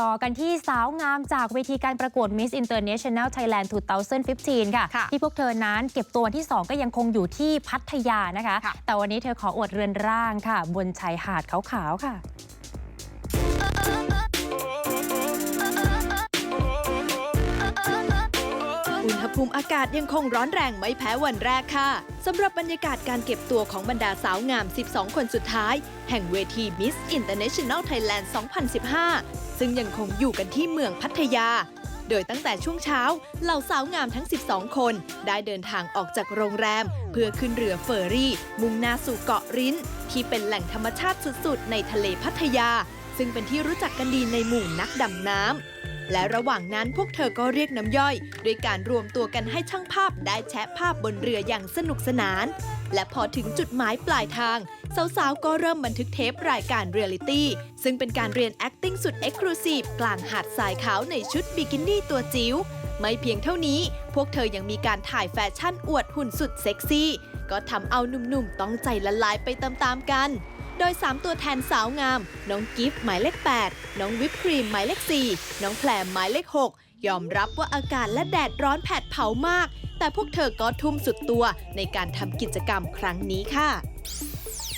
ต่อกันที่สาวงามจากเวทีการประกวด Miss International Thailand 2015 ค่ะค่ะที่พวกเธอนั้นเก็บตัววันที่ 2 ก็ยังคงอยู่ที่พัทยานะคะค่ะแต่วันนี้เธอขออวดเรือนร่างค่ะ บนชายหาดขาวๆค่ะ อุณหภูมิอากาศยังคงร้อนแรงไม่แพ้วันแรกค่ะสำหรับบรรยากาศการเก็บตัวของบรรดาสาวงาม 12 คนสุดท้าย แห่งเวที Miss International Thailand 2015 ซึ่งยังคงอยู่กันที่เมืองพัทยา โดยตั้งแต่ช่วงเช้า เหล่าสาวงามทั้ง 12 คน ได้เดินทางออกจากโรงแรม เพื่อขึ้นเรือเฟอร์รี่ มุ่งหน้าสู่เกาะริ้น ที่เป็นแหล่งธรรมชาติสุดๆ ในทะเลพัทยา ซึ่งเป็นที่รู้จักกันดีในหมู่นักดำน้ำ และระหว่างนั้นพวกเธอก็เรียกน้ำย่อยด้วยการรวมตัวกันให้ช่างภาพได้แชะภาพบนเรืออย่างสนุกสนาน และพอถึงจุดหมายปลายทาง สาวๆ ก็เริ่มบันทึกเทปรายการเรียลิตี้ซึ่งเป็นการเรียน acting สุด Exclusive กลางหาดทรายขาวในชุดบิกินี่ตัวจิ๋วไม่เพียงเท่านี้ พวกเธอยังมีการถ่ายแฟชั่นอวดหุ่นสุดเซ็กซี่ ก็ทำเอาหนุ่มๆ ต้องใจละลายไปตามๆกัน โดย 3 ตัวแทนสาวงาม น้องกิฟต์หมายเลข 8 น้องวิปครีมหมายเลข 4 น้องแพรหมายเลข 6 ยอมรับว่าอากาศและแดดร้อนแผดเผามาก แต่พวกเธอก็ทุ่มสุดตัวในการทำกิจกรรมครั้งนี้ค่ะ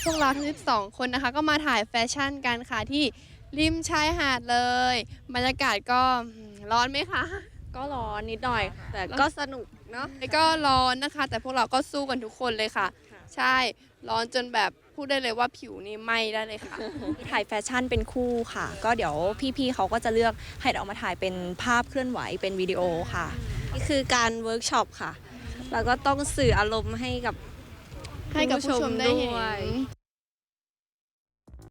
พวกเราทั้ง 12 คนนะคะ ก็มาถ่ายแฟชั่นกันค่ะที่ริมชายหาดเลย บรรยากาศก็อืมร้อนไหมคะ ก็ร้อนนิดหน่อยค่ะแต่ก็สนุกเนาะแล้วก็ร้อนนะคะ แต่พวกเราก็สู้กันทุกคนเลยค่ะ ใช่ ร้อนจนแบบพูดได้เลยว่าผิวนี่ไหม้ได้เลยค่ะ ถ่ายแฟชั่นเป็นคู่ค่ะ ก็เดี๋ยวพี่ๆเขาก็จะเลือกให้เรามาถ่ายเป็นภาพเคลื่อนไหวเป็นวิดีโอค่ะ นี่คือการเวิร์กช็อปค่ะ แล้วก็ต้องสื่ออารมณ์ให้กับให้กับผู้ชมได้เห็นด้วย